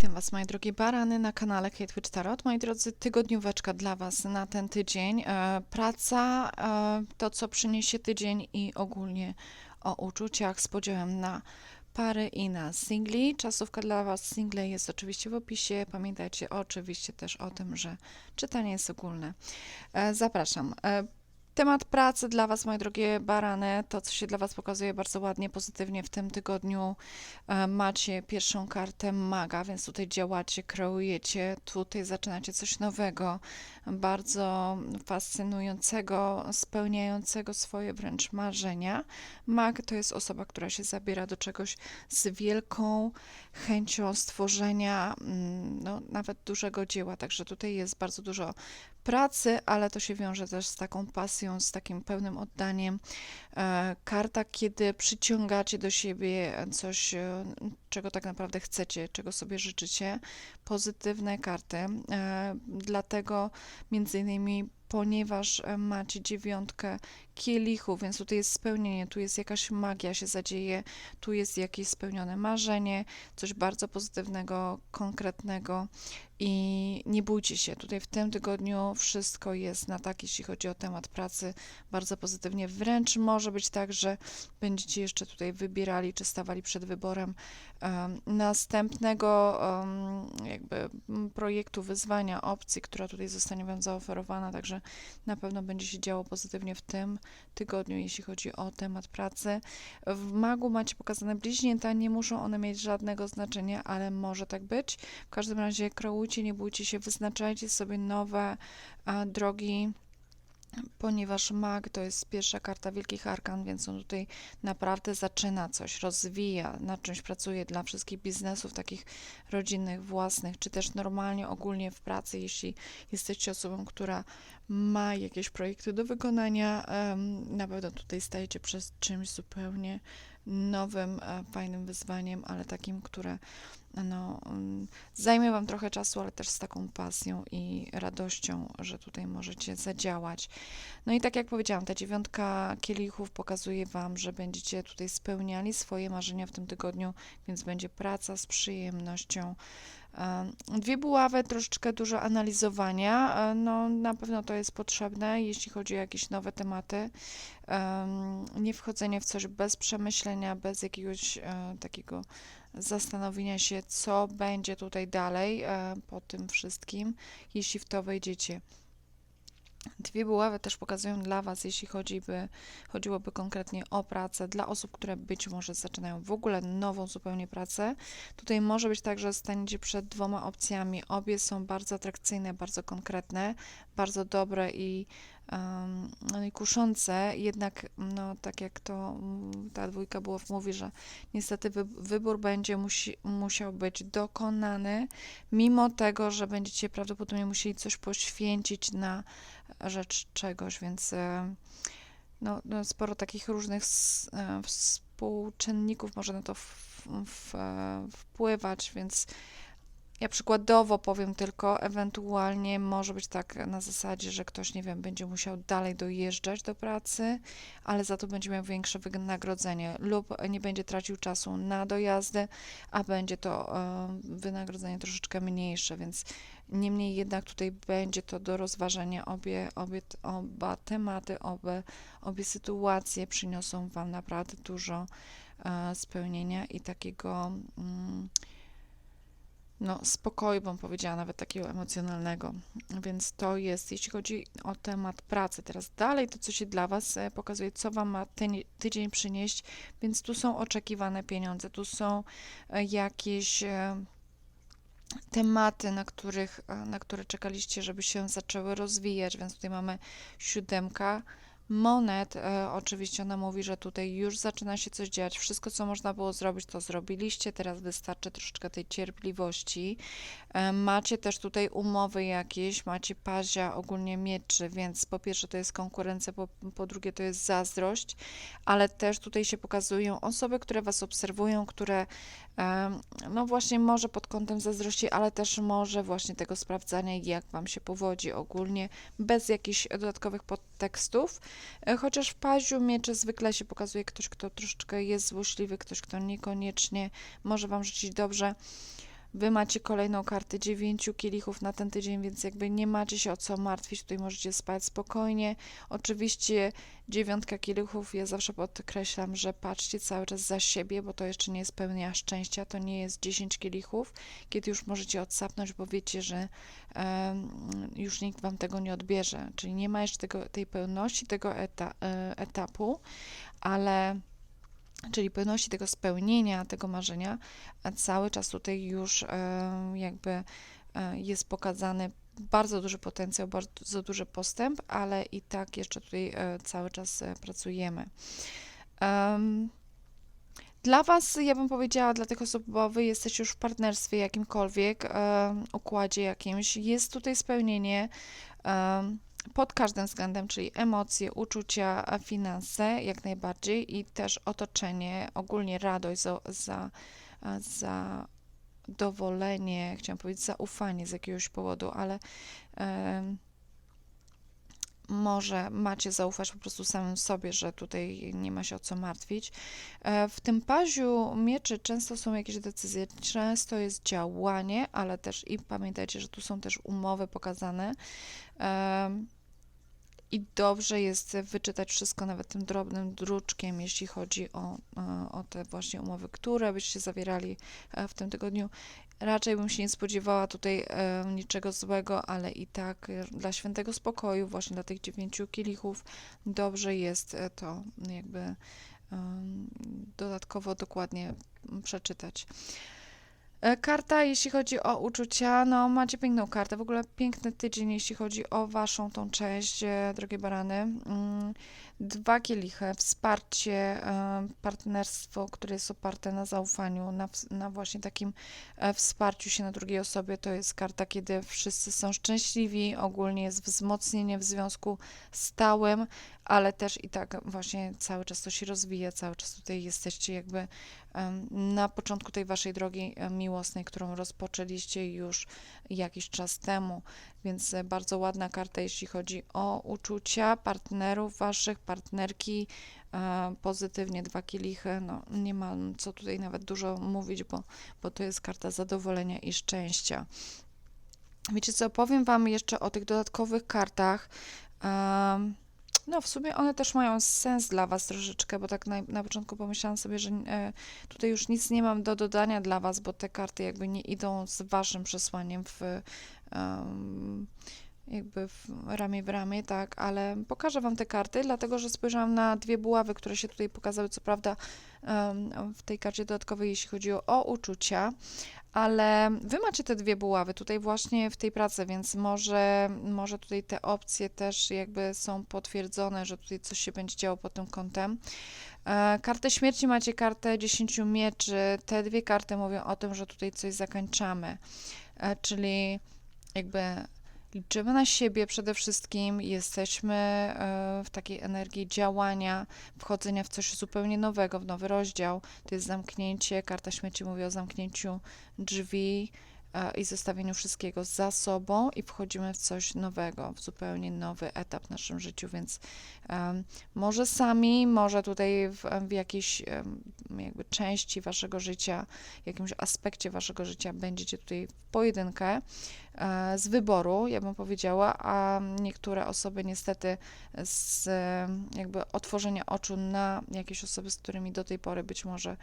Witam Was, moje drogie barany, na kanale Kate Witch Tarot. Moi drodzy, tygodnióweczka dla Was na ten tydzień. E, praca, e, to co przyniesie tydzień i ogólnie o uczuciach z podziałem na pary i na singli. Czasówka dla Was single jest oczywiście w opisie. Pamiętajcie oczywiście też o tym, że czytanie jest ogólne. E, zapraszam. Temat pracy dla Was, moje drogie barany, to co się dla Was pokazuje bardzo ładnie, pozytywnie w tym tygodniu. E, Macie pierwszą kartę maga, więc tutaj działacie, kreujecie, tutaj zaczynacie coś nowego, bardzo fascynującego, spełniającego swoje wręcz marzenia. Mag to jest osoba, która się zabiera do czegoś z wielką chęcią stworzenia, mm, no, nawet dużego dzieła, także tutaj jest bardzo dużo pracy, ale to się wiąże też z taką pasją, z takim pełnym oddaniem. E, Karta, kiedy przyciągacie do siebie coś, e, czego tak naprawdę chcecie, czego sobie życzycie. Pozytywne karty. E, Dlatego między innymi ponieważ e, macie dziewiątkę kielichów, więc tutaj jest spełnienie, tu jest jakaś magia się zadzieje, tu jest jakieś spełnione marzenie, coś bardzo pozytywnego, konkretnego i nie bójcie się, tutaj w tym tygodniu wszystko jest na tak, jeśli chodzi o temat pracy, bardzo pozytywnie. Wręcz może być tak, że będziecie jeszcze tutaj wybierali, czy stawali przed wyborem następnego jakby projektu, wyzwania, opcji, która tutaj zostanie Wam zaoferowana, także na pewno będzie się działo pozytywnie w tym tygodniu, jeśli chodzi o temat pracy. W magu macie pokazane bliźnięta, nie muszą one mieć żadnego znaczenia, ale może tak być. W każdym razie kreujcie, nie bójcie się, wyznaczajcie sobie nowe drogi ponieważ mag to jest pierwsza karta Wielkich Arkan, więc on tutaj naprawdę zaczyna coś, rozwija, nad czymś pracuje dla wszystkich biznesów takich rodzinnych, własnych, czy też normalnie ogólnie w pracy, jeśli jesteście osobą, która ma jakieś projekty do wykonania, na pewno tutaj stajecie przez czymś zupełnie nowym, e, fajnym wyzwaniem, ale takim, które no, mm, zajmie Wam trochę czasu, ale też z taką pasją i radością, że tutaj możecie zadziałać. No i tak jak powiedziałam, ta dziewiątka kielichów pokazuje Wam, że będziecie tutaj spełniali swoje marzenia w tym tygodniu, więc będzie praca z przyjemnością. Dwie buławy, troszeczkę dużo analizowania. E, no, na pewno to jest potrzebne, jeśli chodzi o jakieś nowe tematy. Nie wchodzenie w coś bez przemyślenia, bez jakiegoś e, takiego zastanowienia się, co będzie tutaj dalej e, po tym wszystkim, jeśli w to wejdziecie. Dwie buławy też pokazują dla Was, jeśli chodzi by, chodziłoby konkretnie o pracę, dla osób, które być może zaczynają w ogóle nową zupełnie pracę. Tutaj może być tak, że staniecie przed dwoma opcjami. Obie są bardzo atrakcyjne, bardzo konkretne, bardzo dobre i, no i kuszące. Jednak, no, tak jak to mm, ta dwójka buław mówi, że niestety wy, wybór będzie musi, musiał być dokonany, mimo tego, że będziecie prawdopodobnie musieli coś poświęcić na rzecz czegoś, więc e, no, no sporo takich różnych e, współczynników może na to w, w, e, wpływać, więc ja przykładowo powiem tylko, ewentualnie może być tak na zasadzie, że ktoś, nie wiem, będzie musiał dalej dojeżdżać do pracy, ale za to będzie miał większe wynagrodzenie lub nie będzie tracił czasu na dojazdy, a będzie to wynagrodzenie troszeczkę mniejsze, więc Niemniej jednak tutaj będzie to do rozważenia obie, obie oba tematy, obie, obie sytuacje przyniosą Wam naprawdę dużo e, spełnienia i takiego mm, no, spokoju, bym powiedziała, nawet takiego emocjonalnego. Więc to jest, jeśli chodzi o temat pracy. Teraz dalej to, co się dla Was e, pokazuje, co Wam ma ten tydzień przynieść, więc tu są oczekiwane pieniądze, tu są e, jakieś e, tematy, na, których, na które czekaliście, żeby się zaczęły rozwijać, więc tutaj mamy siódemka monet. E, oczywiście ona mówi, że tutaj już zaczyna się coś dziać. Wszystko, co można było zrobić, to zrobiliście. Teraz wystarczy troszeczkę tej cierpliwości. E, macie też tutaj umowy jakieś, macie pazia, ogólnie mieczy, więc po pierwsze to jest konkurencja, po, po drugie to jest zazdrość, ale też tutaj się pokazują osoby, które Was obserwują, które no właśnie może pod kątem zazdrości, ale też może właśnie tego sprawdzania, jak Wam się powodzi ogólnie, bez jakichś dodatkowych podtekstów. E, chociaż w paździu miecze zwykle się pokazuje ktoś, kto troszeczkę jest złośliwy, ktoś, kto niekoniecznie może Wam życzyć dobrze. Wy macie kolejną kartę dziewięciu kielichów na ten tydzień, więc jakby nie macie się o co martwić, tutaj możecie spać spokojnie. Oczywiście dziewiątka kielichów, ja zawsze podkreślam, że patrzcie cały czas za siebie, bo to jeszcze nie jest pełnia szczęścia, to nie jest 10 kielichów, kiedy już możecie odsapnąć, bo wiecie, że um, już nikt wam tego nie odbierze, czyli nie ma jeszcze tego, tej pełności tego eta, e, etapu, ale czyli pełności tego spełnienia, tego marzenia, cały czas tutaj już e, jakby e, jest pokazany bardzo duży potencjał, bardzo duży postęp, ale i tak jeszcze tutaj e, cały czas pracujemy. Dla Was, ja bym powiedziała, dla tych osób, bo Wy jesteście już w partnerstwie jakimkolwiek, układzie jakimś, jest tutaj spełnienie pod każdym względem, czyli emocje, uczucia, finanse jak najbardziej i też otoczenie, ogólnie radość za, za, za dowolenie, chciałam powiedzieć zaufanie z jakiegoś powodu, ale może macie zaufać po prostu samym sobie, że tutaj nie ma się o co martwić. E, w tym paziu mieczy często są jakieś decyzje, często jest działanie, ale też i pamiętajcie, że tu są też umowy pokazane. I dobrze jest wyczytać wszystko nawet tym drobnym druczkiem, jeśli chodzi o, e, o te właśnie umowy, które byście zawierali e, w tym tygodniu. Raczej bym się nie spodziewała tutaj e, niczego złego, ale i tak e, dla świętego spokoju, właśnie dla tych dziewięciu kielichów, dobrze jest e, to jakby e, dodatkowo dokładnie przeczytać. E, karta, jeśli chodzi o uczucia, no macie piękną kartę, w ogóle piękny tydzień, jeśli chodzi o waszą tą część, drogie barany. Dwa kielichy, wsparcie, e, partnerstwo, które jest oparte na zaufaniu, na, na właśnie takim wsparciu się na drugiej osobie. To jest karta, kiedy wszyscy są szczęśliwi, ogólnie jest wzmocnienie w związku stałym, ale też i tak właśnie cały czas to się rozwija, cały czas tutaj jesteście jakby na początku tej waszej drogi miłosnej, którą rozpoczęliście już jakiś czas temu, więc e, bardzo ładna karta, jeśli chodzi o uczucia partnerów waszych, partnerki, e, pozytywnie dwa kielichy, no nie ma co tutaj nawet dużo mówić, bo, bo to jest karta zadowolenia i szczęścia. Wiecie co, powiem wam jeszcze o tych dodatkowych kartach. Um, no, w sumie one też mają sens dla Was troszeczkę, bo tak na, na początku pomyślałam sobie, że e, tutaj już nic nie mam do dodania dla Was, bo te karty jakby nie idą z Waszym przesłaniem w. Jakby w ramię w ramię, tak, ale pokażę Wam te karty, dlatego że spojrzałam na dwie buławy, które się tutaj pokazały, co prawda w tej karcie dodatkowej, jeśli chodzi o, uczucia, ale wy macie te dwie buławy tutaj właśnie w tej pracy, więc może, może tutaj te opcje też jakby są potwierdzone, że tutaj coś się będzie działo pod tym kątem. E, kartę śmierci macie kartę 10 mieczy. Te dwie karty mówią o tym, że tutaj coś zakończamy, e, czyli jakby Liczymy na siebie przede wszystkim, jesteśmy e, w takiej energii działania, wchodzenia w coś zupełnie nowego, w nowy rozdział. To jest zamknięcie, karta śmierci mówi o zamknięciu drzwi, i zostawieniu wszystkiego za sobą i wchodzimy w coś nowego, w zupełnie nowy etap w naszym życiu, więc um, może sami, może tutaj w, w jakiejś um, jakby części waszego życia, jakimś aspekcie waszego życia będziecie tutaj w pojedynkę e, z wyboru, ja bym powiedziała, a niektóre osoby niestety z jakby otworzenia oczu na jakieś osoby, z którymi do tej pory być może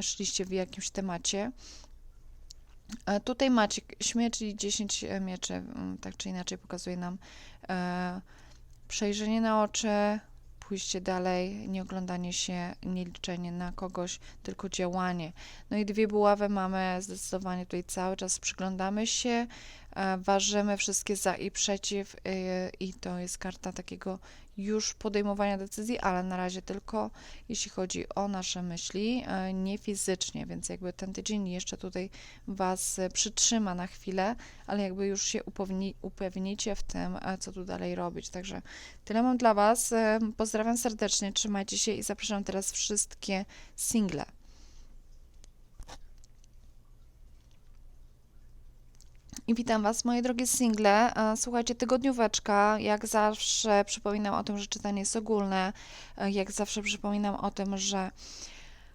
szliście w jakimś temacie, E, tutaj macie śmierć, czyli 10 e, mieczy, mm, tak czy inaczej pokazuje nam e, przejrzenie na oczy, pójście dalej, nie oglądanie się, nie liczenie na kogoś, tylko działanie. No i dwie buławy mamy zdecydowanie tutaj cały czas przyglądamy się, E, ważymy wszystkie za i przeciw e, i to jest karta takiego już podejmowania decyzji, ale na razie tylko jeśli chodzi o nasze myśli, e, nie fizycznie, więc jakby ten tydzień jeszcze tutaj Was przytrzyma na chwilę, ale jakby już się upewni, upewnicie w tym, co tu dalej robić. Także tyle mam dla Was. Pozdrawiam serdecznie, trzymajcie się i zapraszam teraz wszystkie single. I witam Was, moje drogie single. E, słuchajcie, tygodnióweczka. Jak zawsze przypominam o tym, że czytanie jest ogólne. E, jak zawsze przypominam o tym, że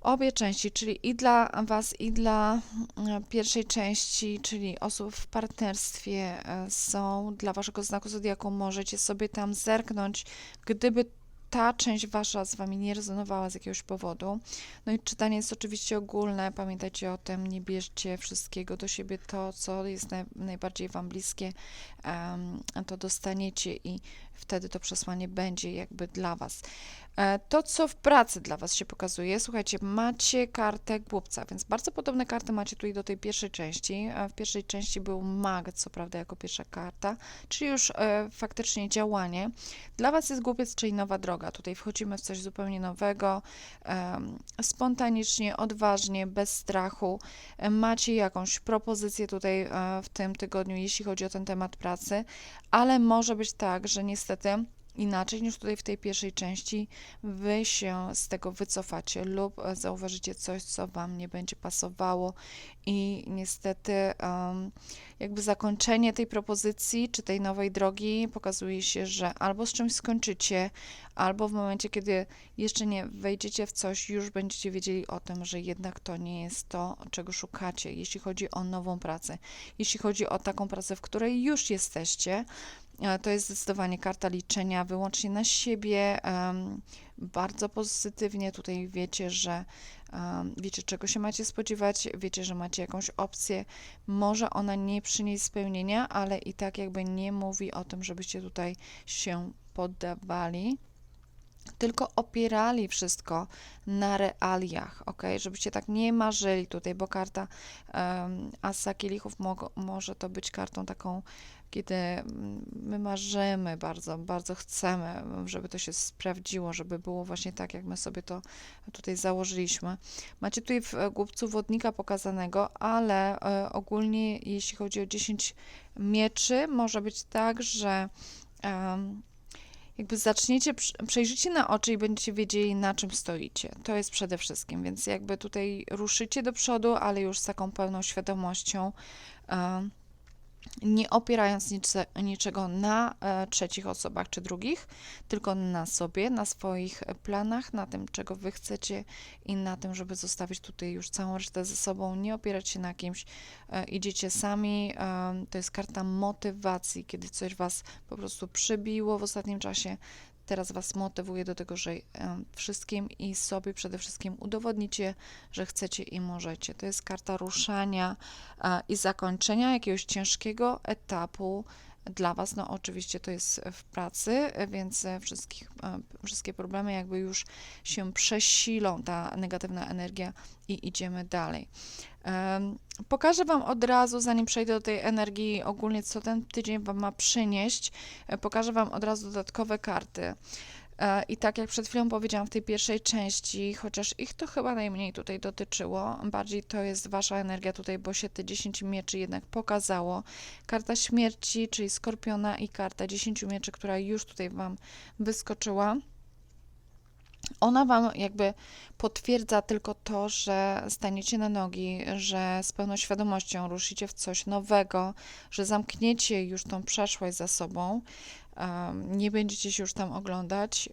Obie części, czyli i dla Was, i dla mm, pierwszej części, czyli osób w partnerstwie, e, są dla Waszego znaku zodiaku. Możecie sobie tam zerknąć, gdyby ta część wasza z wami nie rezonowała z jakiegoś powodu. No i czytanie jest oczywiście ogólne, pamiętajcie o tym, nie bierzcie wszystkiego do siebie, to co jest naj, najbardziej wam bliskie, um, to dostaniecie i wtedy to przesłanie będzie jakby dla was. E, to, co w pracy dla Was się pokazuje, słuchajcie, macie kartę głupca, więc bardzo podobne karty macie tutaj do tej pierwszej części. E, w pierwszej części był mag, co prawda, jako pierwsza karta, czyli już e, faktycznie działanie. Dla Was jest głupiec, czyli nowa droga. Tutaj wchodzimy w coś zupełnie nowego, e, spontanicznie, odważnie, bez strachu. E, macie jakąś propozycję tutaj e, w tym tygodniu, jeśli chodzi o ten temat pracy, ale może być tak, że niestety inaczej niż tutaj w tej pierwszej części, wy się z tego wycofacie lub e, zauważycie coś, co wam nie będzie pasowało i niestety um, jakby zakończenie tej propozycji czy tej nowej drogi pokazuje się, że albo z czymś skończycie, albo w momencie, kiedy jeszcze nie wejdziecie w coś, już będziecie wiedzieli o tym, że jednak to nie jest to, czego szukacie, jeśli chodzi o nową pracę. Jeśli chodzi o taką pracę, w której już jesteście, to jest zdecydowanie karta liczenia wyłącznie na siebie. Bardzo pozytywnie tutaj wiecie, że wiecie, czego się macie spodziewać, wiecie, że macie jakąś opcję. Może ona nie przynieść spełnienia, ale i tak jakby nie mówi o tym, żebyście tutaj się poddawali tylko opierali wszystko na realiach, ok? Żebyście tak nie marzyli tutaj, bo karta um, Asa Kielichów mo może to być kartą taką, kiedy my marzymy bardzo, bardzo chcemy, żeby to się sprawdziło, żeby było właśnie tak, jak my sobie to tutaj założyliśmy. Macie tutaj w głupcu wodnika pokazanego, ale e, ogólnie jeśli chodzi o 10 mieczy, może być tak, że um, jakby zaczniecie, przejrzycie na oczy i będziecie wiedzieli, na czym stoicie. To jest przede wszystkim, więc jakby tutaj ruszycie do przodu, ale już z taką pełną świadomością. Yy, nie opierając nicze, niczego na e, trzecich osobach czy drugich, tylko na sobie, na swoich planach, na tym, czego wy chcecie i na tym, żeby zostawić tutaj już całą resztę ze sobą, nie opierać się na kimś, e, idziecie sami. E, to jest karta motywacji, kiedy coś was po prostu przybiło w ostatnim czasie, teraz Was motywuje do tego, że wszystkim i sobie przede wszystkim udowodnicie, że chcecie i możecie. To jest karta ruszania i zakończenia jakiegoś ciężkiego etapu dla Was. No oczywiście to jest w pracy, więc wszystkich, wszystkie problemy jakby już się przesilą, ta negatywna energia i idziemy dalej. Pokażę Wam od razu, zanim przejdę do tej energii ogólnie, co ten tydzień Wam ma przynieść, e, pokażę Wam od razu dodatkowe karty. E, I tak jak przed chwilą powiedziałam w tej pierwszej części, chociaż ich to chyba najmniej tutaj dotyczyło, bardziej to jest wasza energia tutaj, bo się te 10 mieczy jednak pokazało. Karta śmierci, czyli skorpiona i karta 10 mieczy, która już tutaj wam wyskoczyła ona Wam jakby potwierdza tylko to, że staniecie na nogi, że z pełną świadomością ruszycie w coś nowego, że zamkniecie już tą przeszłość za sobą, nie będziecie się już tam oglądać.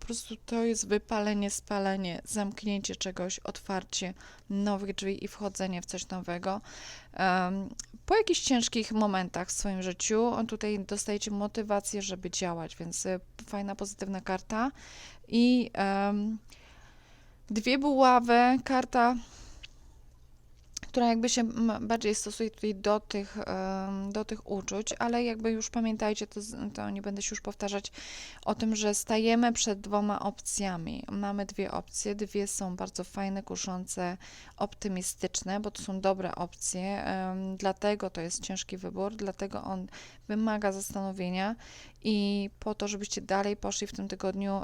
Po prostu to jest wypalenie, spalenie, zamknięcie czegoś, otwarcie nowych drzwi i wchodzenie w coś nowego. Po jakichś ciężkich momentach w swoim życiu, tutaj dostajecie motywację, żeby działać, więc y, fajna, pozytywna karta. I um, dwie buławy, karta która jakby się bardziej stosuje tutaj do tych, do tych uczuć, ale jakby już pamiętajcie, to, to nie będę się już powtarzać o tym, że stajemy przed dwoma opcjami. Mamy dwie opcje, dwie są bardzo fajne, kuszące, optymistyczne, bo to są dobre opcje, dlatego to jest ciężki wybór, dlatego on wymaga zastanowienia i po to, żebyście dalej poszli w tym tygodniu,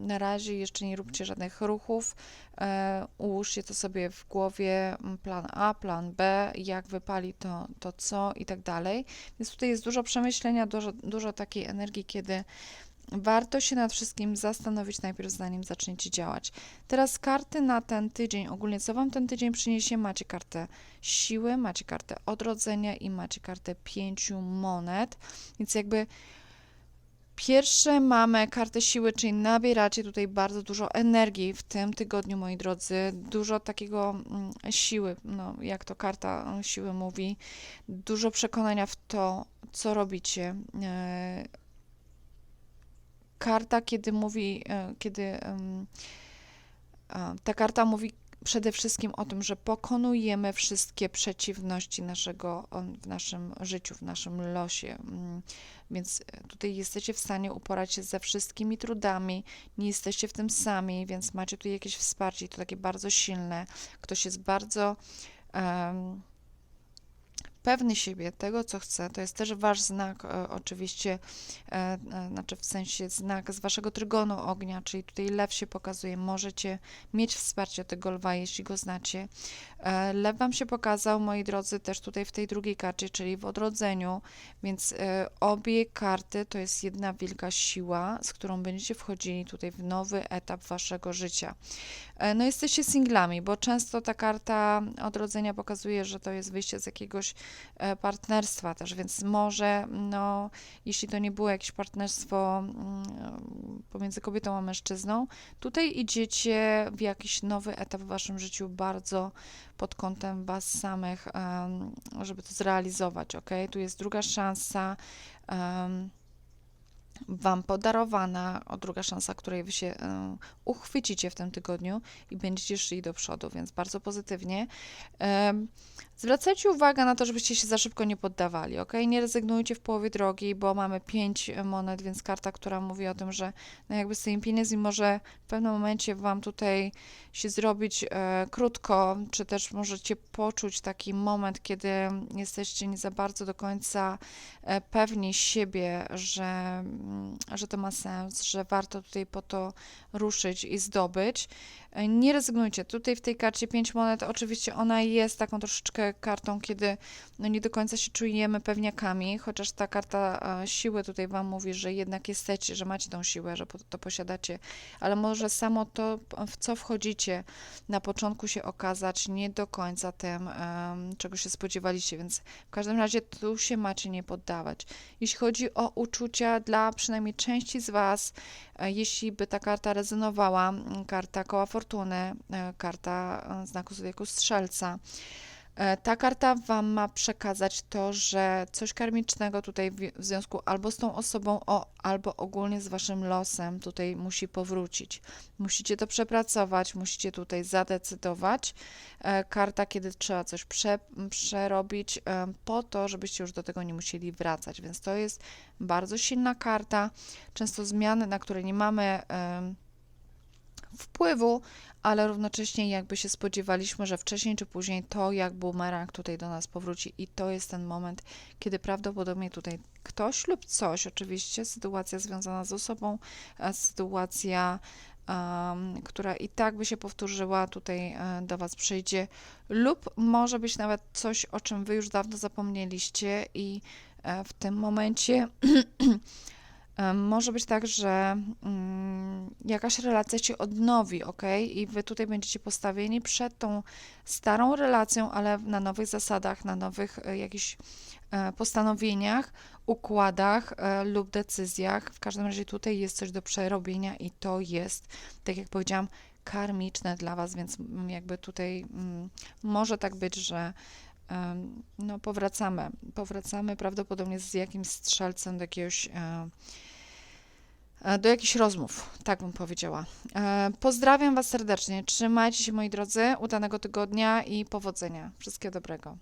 na razie jeszcze nie róbcie żadnych ruchów, e, ułóżcie to sobie w głowie, plan A, plan B, jak wypali to, to co i tak dalej. Więc tutaj jest dużo przemyślenia, dużo, dużo takiej energii, kiedy warto się nad wszystkim zastanowić najpierw, zanim zaczniecie działać. Teraz karty na ten tydzień, ogólnie co Wam ten tydzień przyniesie? Macie kartę siły, macie kartę odrodzenia i macie kartę pięciu monet, więc jakby Pierwsze mamy kartę siły, czyli nabieracie tutaj bardzo dużo energii w tym tygodniu, moi drodzy. Dużo takiego mm, siły, no, jak to karta e, siły mówi. Dużo przekonania w to, co robicie. E, Karta, kiedy mówi, e, kiedy ta karta mówi przede wszystkim o tym, że pokonujemy wszystkie przeciwności naszego, w naszym życiu, w naszym losie. Mm, Więc tutaj jesteście w stanie uporać się ze wszystkimi trudami, nie jesteście w tym sami, więc macie tu jakieś wsparcie to takie bardzo silne. Ktoś jest bardzo em, pewny siebie, tego co chce. To jest też wasz znak, e, oczywiście, e, e, znaczy w sensie znak z waszego trygonu ognia, czyli tutaj lew się pokazuje. Możecie mieć wsparcie tego lwa, jeśli go znacie. Lew wam się pokazał, moi drodzy, też tutaj w tej drugiej karcie, czyli w odrodzeniu, więc obie karty to jest jedna wielka siła, z którą będziecie wchodzili tutaj w nowy etap waszego życia. E, No jesteście singlami, bo często ta karta odrodzenia pokazuje, że to jest wyjście z jakiegoś e, partnerstwa też, więc może, no, jeśli to nie było jakieś partnerstwo mm, pomiędzy kobietą a mężczyzną, tutaj idziecie w jakiś nowy etap w waszym życiu bardzo pod kątem was samych, żeby to zrealizować, ok? Tu jest druga szansa. em, Wam podarowana, o druga szansa, której Wy się e, uchwycicie w tym tygodniu i będziecie szli do przodu, więc bardzo pozytywnie. Zwracajcie uwagę na to, żebyście się za szybko nie poddawali, ok? Nie rezygnujcie w połowie drogi, bo mamy pięć monet, więc karta, która mówi o tym, że no jakby z tymi pieniędzmi może w pewnym momencie Wam tutaj się zrobić e, krótko, czy też możecie poczuć taki moment, kiedy jesteście nie za bardzo do końca e, pewni siebie, że, mm, że to ma sens, że warto tutaj po to ruszyć i zdobyć. E, Nie rezygnujcie. Tutaj w tej karcie 5 monet, oczywiście ona jest taką troszeczkę kartą, kiedy no nie do końca się czujemy pewniakami, chociaż ta karta e, siły tutaj Wam mówi, że jednak jesteście, że macie tą siłę, że to posiadacie, ale może samo to, w co wchodzicie, na początku się okazać nie do końca tym, em, czego się spodziewaliście, więc w każdym razie tu się macie nie poddawać. Jeśli chodzi o uczucia dla przynajmniej części z Was, e, jeśli by ta karta rezonowała, m, karta koła fortuny, e, karta e, znaku zodiaku strzelca, e, ta karta Wam ma przekazać to, że coś karmicznego tutaj w związku albo z tą osobą, o, albo ogólnie z Waszym losem tutaj musi powrócić. Musicie to przepracować, musicie tutaj zadecydować. Karta, kiedy trzeba coś prze, przerobić po to, żebyście już do tego nie musieli wracać, więc to jest bardzo silna karta. Często zmiany, na które nie mamy wpływu, ale równocześnie jakby się spodziewaliśmy, że wcześniej czy później to jak bumerang tutaj do nas powróci. I to jest ten moment, kiedy prawdopodobnie tutaj ktoś lub coś, oczywiście sytuacja związana z osobą, a sytuacja, em, która i tak by się powtórzyła, tutaj e, do Was przyjdzie, lub może być nawet coś, o czym Wy już dawno zapomnieliście i e, w tym momencie Może być tak, że mm, jakaś relacja się odnowi, ok? I wy tutaj będziecie postawieni przed tą starą relacją, ale na nowych zasadach, na nowych e, jakichś e, postanowieniach, układach e, lub decyzjach. W każdym razie tutaj jest coś do przerobienia i to jest, tak jak powiedziałam, karmiczne dla was, więc mm, jakby tutaj mm, może tak być, że no powracamy, powracamy prawdopodobnie z jakimś strzelcem do jakiegoś e, e, do jakichś rozmów, tak bym powiedziała. E, Pozdrawiam Was serdecznie. Trzymajcie się, moi drodzy, udanego tygodnia i powodzenia. Wszystkiego dobrego.